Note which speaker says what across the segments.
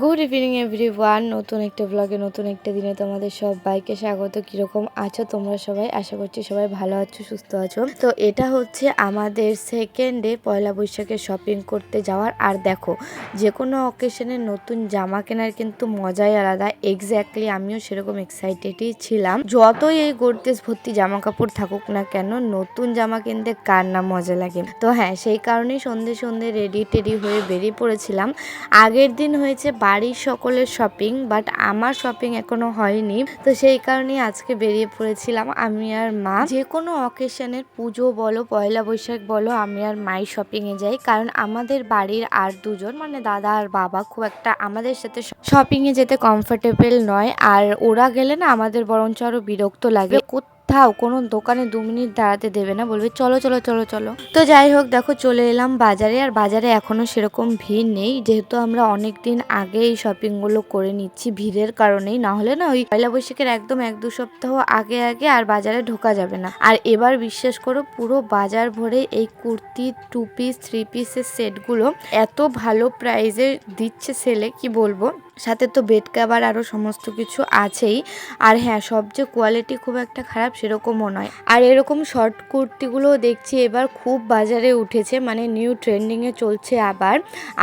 Speaker 1: Good evening every one নতুন একটা ব্লগে নতুন একটা দিনে তোমাদের সব বাইকে স্বাগত। কীরকম আছো তোমরা সবাই? আশা করছি সবাই ভালো আছো, সুস্থ আছো। তো এটা হচ্ছে আমাদের সেকেন্ড ডে পয়লা বৈশাখে শপিং করতে যাওয়ার। আর দেখো, যে কোনো অকেশনে নতুন জামা কেনার কিন্তু মজাই আলাদা। এক্স্যাক্টলি আমিও সেরকম এক্সাইটেডই ছিলাম। যতই এই গোর্দেশ ভর্তি জামা কাপড় থাকুক না কেন, নতুন জামা কিনতে কার না মজা লাগে? তো হ্যাঁ সেই কারণেই সন্ধে সন্ধে রেডি টেডি হয়ে বেরিয়ে পড়েছিলাম। আগের দিন হয়েছে বাড়ির সকলের শপিং বাট আমার শপিং এখনও হয়নি। তো সেই কারণেই আজকে বেরিয়ে পড়েছিলাম আমি আর মা। যে কোনো অকেশনের পুজো বলো, পয়লা বৈশাখ বলো, আমি আর মাই শপিংয়ে যাই। কারণ আমাদের বাড়ির আর দুজন মানে দাদা আর বাবা, খুব একটা আমাদের সাথে শপিংয়ে যেতে কমফোর্টেবল নয়। আর ওরা গেলে না আমাদের বরঞ্চ আরও বিরক্ত লাগে। কোথাও কোনো দোকানে দু মিনিট দাঁড়াতে দেবে না, বলবে চলো চলো চলো চলো। তো যাই হোক, দেখো চলে এলাম বাজারে, আর বাজারে এখনও সেরকম ভিড় নেই। যেহেতু আমরা অনেক দিন আগে এই শপিংগুলো করে নিচ্ছি ভিড়ের কারণেই, না হলে না ওই পয়লা বৈশাখের একদম এক দু সপ্তাহ আগে আগে আর বাজারে ঢোকা যাবে না। আর এবার বিশ্বাস করো, পুরো বাজার ভরে এই কুর্তি টু পিস থ্রি পিসের সেটগুলো এত ভালো প্রাইজে দিচ্ছে সেলে কি বলব? সাথে তো বেড কাভার আরও সমস্ত কিছু আছেই। আর হ্যাঁ সবচেয়ে কোয়ালিটি খুব একটা খারাপ সেরকমও নয়। আর এরকম শর্ট কুর্তিগুলোও দেখছি এবার খুব বাজারে উঠেছে মানে নিউ ট্রেন্ডিংয়ে চলছে আবার।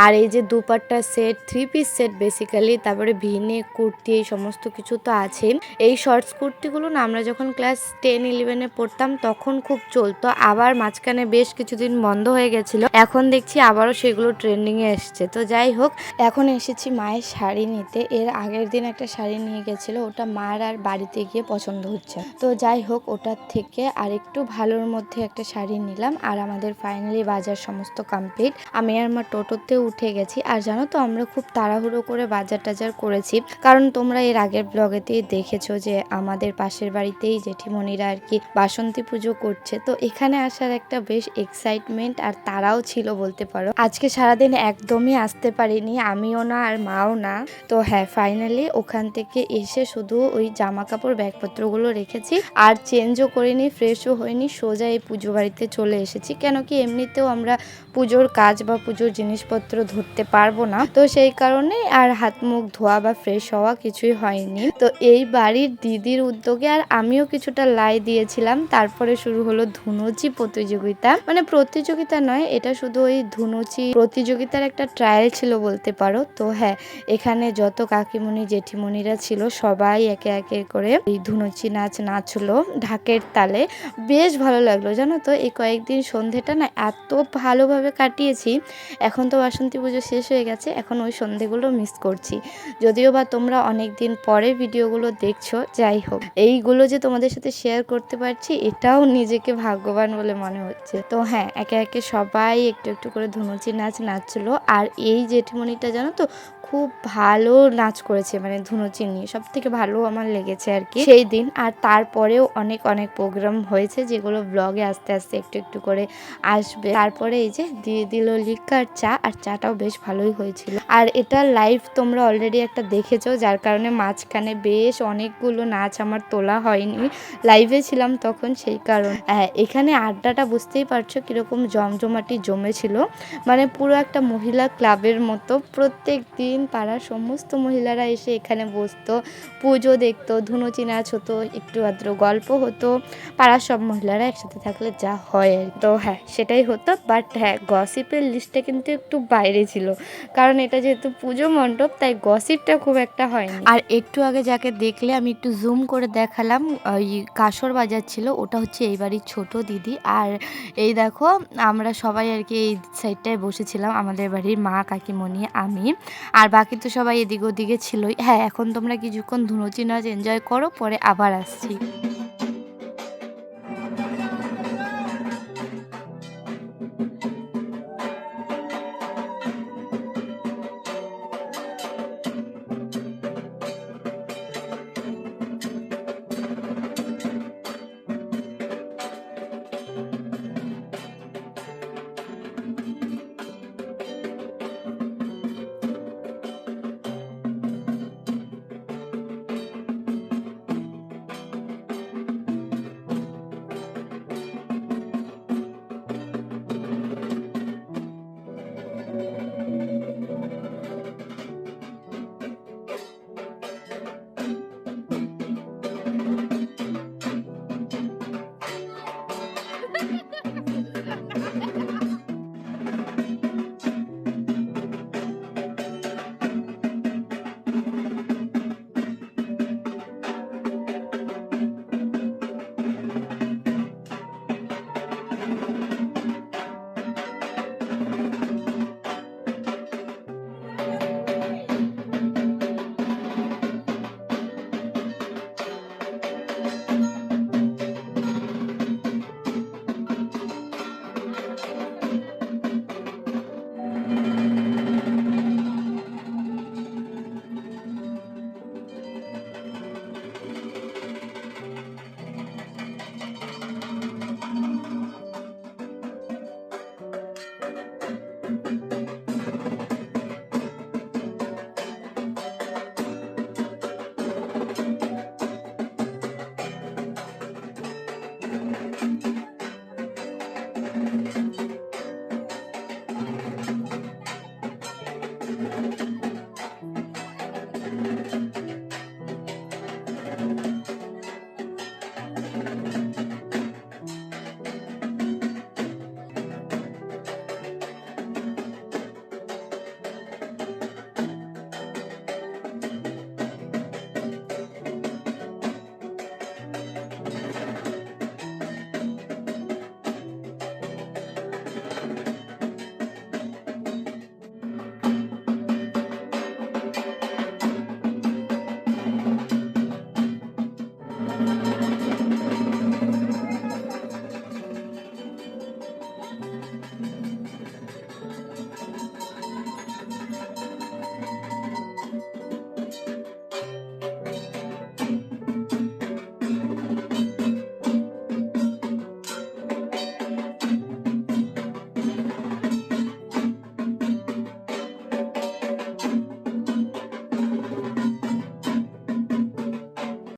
Speaker 1: আর এই যে dupatta set three piece set basically তারপরে ভিনে কুর্তি, এই সমস্ত কিছু তো আছেই। এই শর্টস কুর্তিগুলো না আমরা যখন ক্লাস টেন ইলেভেনে পড়তাম, তখন খুব চলতো। আবার মাঝখানে বেশ কিছুদিন বন্ধ হয়ে গেছিল। এখন দেখছি আবারও সেগুলো ট্রেন্ডিংয়ে এসছে। তো যাই হোক, এখন এসেছি মায়ের শাড়ি নিতে এর আগের দিন একটা শাড়ি নিয়ে গেছিল, ওটা মার আর বাড়িতে গিয়ে পছন্দ হচ্ছে। তো যাই হোক, ওটার থেকে আর একটু ভালোর মধ্যে একটা শাড়ি নিলাম আর আমাদের ফাইনালি বাজার সমস্ত কমপ্লিট আমি আর মা টোটোতে উঠে গেছি আর জানো তো, আমরা খুব তাড়াহুড়ো করে বাজার টাজার করেছি। কারণ তোমরা এর আগের ব্লগেতেই দেখেছ যে আমাদের পাশের বাড়িতেই জেঠিমণিরা আর কি বাসন্তী পুজো করছে। তো এখানে আসার একটা বেশ এক্সাইটমেন্ট আর তারাও ছিল বলতে পারো। আজকে সারাদিন একদমই আসতে পারিনি, আমিও না আর মাও না। তো হ্যাঁ ফাইনালি ওখান থেকে এসে শুধু ওই জামা কাপড় ব্যাগপত্রগুলো রেখেছি আর চেঞ্জও করিনি ফ্রেশও হয়নি, সোজা এই পুজো বাড়িতে চলে এসেছি। কেন কি এমনিতেও আমরা পুজোর কাজ বা পুজোর জিনিসপত্র ধরতে পারব না। তো সেই কারণে আর হাত মুখ ধোয়া বা ফ্রেশ হওয়া কিছুই হয়নি। তো এই বাড়ির দিদির উদ্যোগে আর আমিও কিছুটা লাই দিয়েছিলাম। তারপরে শুরু হলো ধুনুচি প্রতিযোগিতা। মানে প্রতিযোগিতা নয়, এটা শুধু ওই ধুনুচি প্রতিযোগিতার একটা ট্রায়াল ছিল বলতে পারো। তো হ্যাঁ এখানে যত কাকিমণি জেঠিমণিরা ছিল, সবাই একে একে করে এই ধুনুচি নাচ নাচলো ঢাকের তালে। বেশ ভালো লাগল, জানো তো? এই কয়েকদিন সন্ধেটা না এত ভালোভাবে কাটিয়েছি। এখন তো বাসন্তী পুজো শেষ হয়ে গেছে, এখন ওই সন্ধেগুলো মিস করছি। যদিও বা তোমরা অনেক দিন পরে ভিডিওগুলো দেখছ, যাই হোক। এইগুলো যে তোমাদের সাথে শেয়ার করতে পারছি, এটাও নিজেকে ভাগ্যবান বলে মনে হচ্ছে। তো হ্যাঁ একে একে সবাই একটু একটু করে ধুনুচি নাচ নাচলো। আর এই জেঠিমণিটা জানো তো, খুব ভালো নাচ করেছে মানে ধুনুচি নিয়ে সব থেকে ভালো আমার লেগেছে আর কি। সেই দিন। আর তারপরেও অনেক অনেক প্রোগ্রাম হয়েছে যেগুলো ব্লগে আস্তে আস্তে একটু একটু করে আসবে। তারপরে এই যে দিয়ে দিল লিকার চা আর চাটাও বেশ ভালোই হয়েছিল। আর এটা লাইভ তোমরা অলরেডি একটা দেখেছ যার কারণে মাঝখানে বেশ অনেকগুলো নাচ আমার তোলা হয়নি। লাইভে ছিলাম তখন সেই কারণ। হ্যাঁ এখানে আড্ডাটা বুঝতেই পারছ কীরকম জমজমাটি জমেছিল। মানে পুরো একটা মহিলা ক্লাবের মতো প্রত্যেক দিন পাড়ার সমস্ত মহিলারা এসে এখানে বসতো, পুজো দেখতো ধুনুচি নাচ হতো একটু আদ্র গল্প হতো। পাড়ার সব মহিলারা একসাথে থাকলে যা হয় তো হ্যাঁ সেটাই হতো। বাট হ্যাঁ গসিপের লিস্টটা কিন্তু একটু বাইরে ছিল। কারণ এটা যেহেতু পুজো মণ্ডপ, তাই গসিপটা খুব একটা হয়নি। আর একটু আগে যাকে দেখলে আমি একটু জুম করে দেখালাম, ওই কাসর বাজার ছিল, ওটা হচ্ছে এই বাড়ির ছোট দিদি। আর এই দেখো, আমরা সবাই আর কি এই সাইডটায় বসেছিলাম, আমাদের বাড়ির মা, কাকিমণি, আমি। আর বাকি তো সবাই এদিক ওদিকে ছিলই হ্যাঁ এখন তোমরা কিছুক্ষণ ধুনুচি নাচ এনজয় করো, পরে আবার আসছি।